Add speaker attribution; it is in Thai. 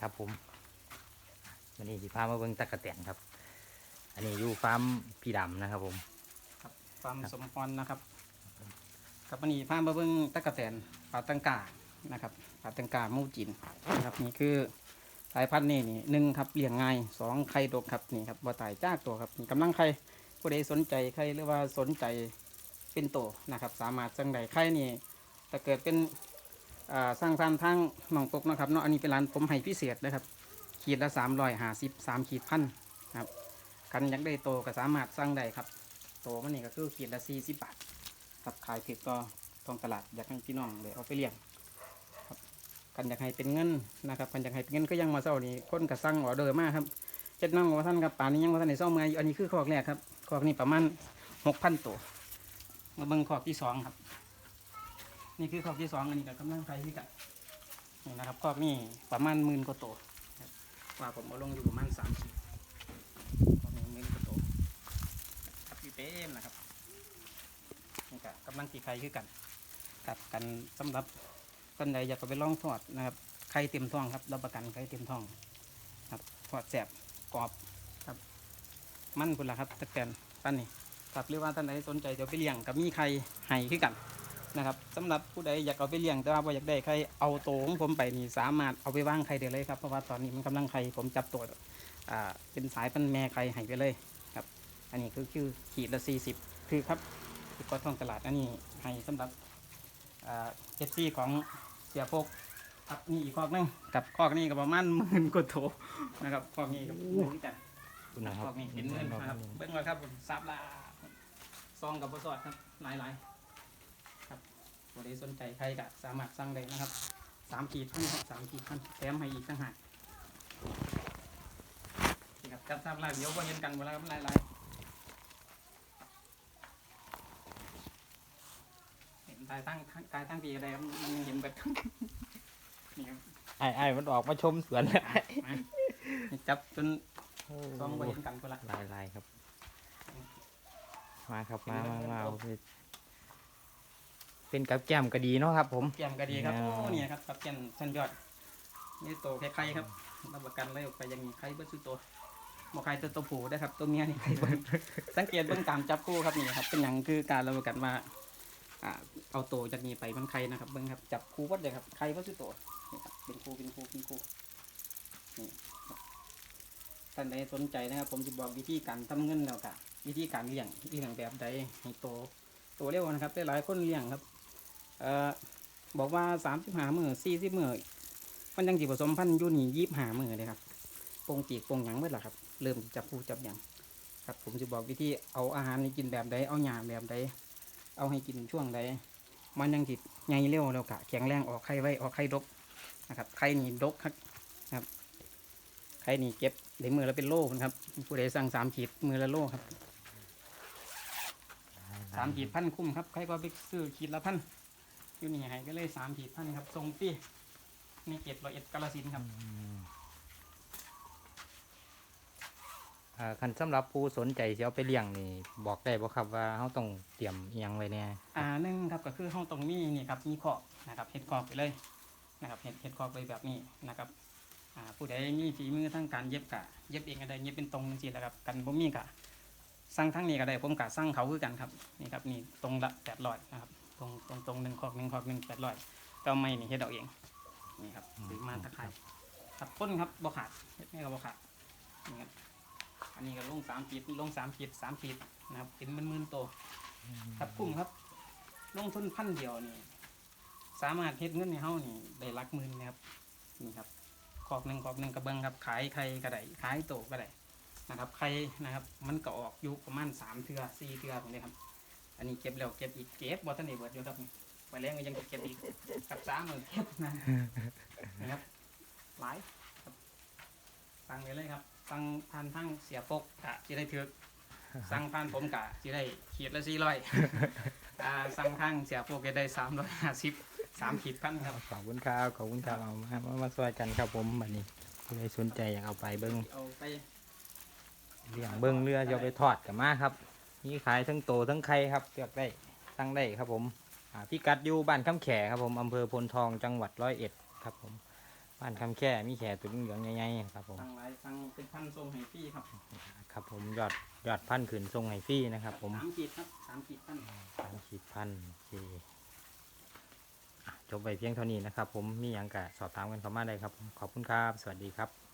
Speaker 1: ครับผมวันนี้สิพามาเบิ่งตะกะแตนครับ อันนี้อยู่ฟาร์มพี่ดำนะครับ ผม
Speaker 2: ครับความสมพรนะครับครับวันนี้พามาเบิ่งตะกะแตนปลาตังกานะครับปลาตังกามูจินนะครับนี่คือสายพันธุ์นี่นี่หนึ่งครับเลี้ยงง่ายสองไข่ดกครับนี่ครับบ่ตายจ้ากตัวครับนี่กำลังไข่ผู้ใดสนใจไข่หรือว่าสนใจเป็นโตนะครับ สามารถสั่งได้ไข่นี่ถ้าเกิดเป็น สร้างพันธุ์ทางหนองตกนะครับเนาะอันนี้เป็นร้านผมให้พิเศษนะครับ ขีดละสามร้อยห้าสิบสามขีดพันครับกันอยากได้โตก็สามารถสั่งได้ครับโตมันนี่ก็คือขีดละสี่สิบบาทครับขายถึกก็ท้องตลาดอยากให้พี่น้องเลยเอาไปเลี้ยงครับกันอยากให้เป็นเงินนะครับกันอยากให้เป็นเงินก็ยังมาเศร้านี่คนก็สั่งออเดอร์มากครับเจ็ดน้องว่าท่านครับป่านนี้ยังว่าท่านในเศร้าเมื่อยอยู่อันนี้คือขอกแรกครับขอกนี้ประมาณหกพันตัวมาเบิ่งขอกที่สองครับ นี่คือขอกที่สองอันนี้ก็กำลังไทยที่กันนี่นะครับขอกนี่ประมาณหมื่นกว่าตัวว่าผมเอาลงอยู่ประมาณสามสิบก็มีเงินกระโตครับพี่เป้มนะครับนี่ก็กำลังกี่ไข่คือกันกับกันสำหรับคนใดอยากไปลองทอดนะครับไข่เต็มท้องครับรับประกันไข่เต็มท้องครับทอดแสบกรอบครับมันพุ่นละครับตะแกนปั้นนี่ครับหรือว่าท่านใดสนใจจะไปเลี้ยงกับมีไข่ไห่คือกัน นะครับสำหรับผู้ใดอยากเอาไปเลี้ยงแต่ว่าบ่อยากได้ไข่เอาโตวของผมไปนี่สามารถเอาไปว่างไข่ได้เลยครับเพราะว่าตอนนี้มันกำลังไข่ผมจับตัวอ่าเป็นสายพันธุ์แม่ไข่ไห่ไปเลยครับ อันนี้คือคือขีดละสี่สิบคือครับคือก็ท้องตลาดอันนี้ให้สำหรับอ่าเอฟซีของเสียโฟกครับนี่อีกคอกหนึงกับคอกนี้ก็ประมาณหมื่นกว่าโถนะครับคอกนี้กับหมื่นกัน
Speaker 1: คุณนะค
Speaker 2: พ
Speaker 1: รั
Speaker 2: ว
Speaker 1: บ
Speaker 2: กนี้เห็นเงินนะครับ เบิ้งไว้ครับผมซับลาซองกับบสอดครับหลายหลายๆ ครับตัวใดสนใจใครก็สามารถสั่งได้นะครับสามขีดพันครับสามขีดพันแถมให้อีกต่างหากนี่ครับจับซับลาเดี๋ยวว่าเห็นกันเวลาครับหลายหลายๆเห็นตายตั้งตายตั้งปีอะไรครับมันเห็นแบบนี่ครับ
Speaker 1: ไอ้ไอ้มันออกมาชมสวนแล้วไอ้
Speaker 2: มานี่จับจนซองว่าเห็นกันก็ละ
Speaker 1: ลายลายครับ มาครับมามามาเอาไป เป็นกับแก้มก็ดีเนาะครับผม
Speaker 2: เกี่ยมก็ดีครับ
Speaker 1: อ่า
Speaker 2: โอ้เนี่ยครับครับเกี่ยมชั้นยอด นี่โตแค่ไข่ครับรับประกันเลยออกไปอยังมีไข่เบิ้ลสุดโตบอกไข่ตัวตัวผู้ได้ครับตัวเมียนี่ไข่เบิ้ลสังเกตเบื้องตามจับคู่ครับนี่ครับ เป็นอย่างคือการรับประกันว่าอ่าเอาโตจากนี้ไปมันไข่นะครับเบิ้งครับจับคู่วัดเลยครับไข่วัดสุดโตนี่ครับเป็นคู่เป็นคู่เป็นคู่นี่ครับท่านใดสนใจนะครับ ผมจะบอกวิธีการทำเงินแล้วกะวิธีการเลี้ยงเลี้ยงแบบใดให้โตโตเร็วนะครับได้หลายคนเลี้ยงครับ เอ่อบอกว่าสามสิบหามือสี่สิบมือมันยังจีผสมพันธุ์อยู่นี่ยี่หามือเลยครับโปงจีกโปงหยังเมื่อล่ะครับ เริ่มจับผู้จับหยังครับ ผมจะบอกวิธีเอาอาหารให้กินแบบใดเอาหยาแบบใดเอาให้กินช่วงใดมันยังจิตใหญ่เร็วแล้วกะแข็งแรงออกไข่ไว้ออกไข่ดกนะครับไข่นี่ดกครับนะครับไข่นี่เก็บในมือแล้วเป็นโล่ครับผู้ใดสั่งสามขีดมือละโล่ครับสามขีดพันคุ้มครับใครก็ไปซื้อขีดละพัน อยู่นี่ให้ก็เลยสามขีดพันครับทรงฟรีในเกตร้อยเอ็ดกาลสินธุ์ครับ
Speaker 1: อืมอ่าคันสำหรับผู้สนใจจะเอาไปเลี้ยงนี่บอกได้บ่ครับว่าเขาต้องเตรียมอิหยังไว้เนี่ย
Speaker 2: อ่าหนึ่งครับก็คือห้องตรงนี้นี่ครับมีขอบนะครับเห็ดขอบไปเลยนะครับเห็ดเห็ดขอบไปแบบนี้นะครับอ่าผู้ใดมีฝีมือทั้งการเย็บกะเย็บเองก็ได้เย็บเป็นตรงจริงๆแหละครับกันบ่มีกะสั่งทั้งนี้ก็ได้ผมกะสั่งเขาคือกันครับนี่ครับนี่ตรงละแปดร้อยนะครับ ตรงตรงตรงหนึ่งขอบหนึ่งขอบหนึ่งแปดร้อยก็ไม่นี่เฮ็ดเอาเอง นี่ครับซื้อมาตะไคร้ครับต้นครับบ่ขาดเฮ็ดไม่ก็บ่ขาดนี่ครับอันนี้ก็ลงสามขีดลงสามขีดสามขีดนะครับเป็นหมื่นๆโตครับกลุ่มครับ ลงทุนพันเดียวนี่สามารถเฮ็ดเงินในเฮานี่ได้หลักหมื่นนะครับนี่ครับขอบหนึ่งขอบหนึ่งกระเบื้องครับขายไข่ก็ได้ขายโตก็ได้นะครับไข่นะครับ มันก็ออกอยู่ประมาณสามเทือสี่เทือผมเลยครับ อันนี้เก็บแล้วเก็บอีกเก็บบอทันเอเบิร์ดอยู่ครับนี่ไปแล้วก็ยังเก็บอีกกับสามหมื่นเก็บนะนะครับหลายครับสั่งไปเลยครับ สั่งทานทั้งเสียปกกะจะได้ถือสั่งผ่านผมกะสิได้ขีดละสี่ร้อยอ่าสั่งทางเสียโปรเกตได้สามร้อยห้าสิบสามขีดพันครับ
Speaker 1: ขอบคุณครับขอบคุณครับเอามามามาช่วยกันครับผมบัดนี้ผู้ใดสนใจอยากเอาไปเบิ้ง
Speaker 2: เอาไป
Speaker 1: เลี้ยงเบิ้งเรือจะเอาไปทอดกับมาครับ นี่ขายทั้งโตทั้งไข่ครับเลือกได้สั่งได้ครับผมอ่าพี่กัดอยู่บ้านคำแขครับผมอำเภอพลทองจังหวัดร้อยเอ็ดครับผมบ้านคำแค่มีแค่ตัวเหลืองๆใหญ่ๆครับผม
Speaker 2: สั่งหลายสั่งเป็นพันทรงให้ฟรีครับ
Speaker 1: ครับผมยอดยอดพันขืนทรงไห้ฟรี่นะครับ ผม
Speaker 2: สามขีดครับสามขีดพัน
Speaker 1: สามขีดพันโอเคอะจบไปเพียงเท่านี้นะครับ ผมมีอย่างกะสอบถามกันเข้ามาได้ครับ ขอบคุณครับ สวัสดีครับ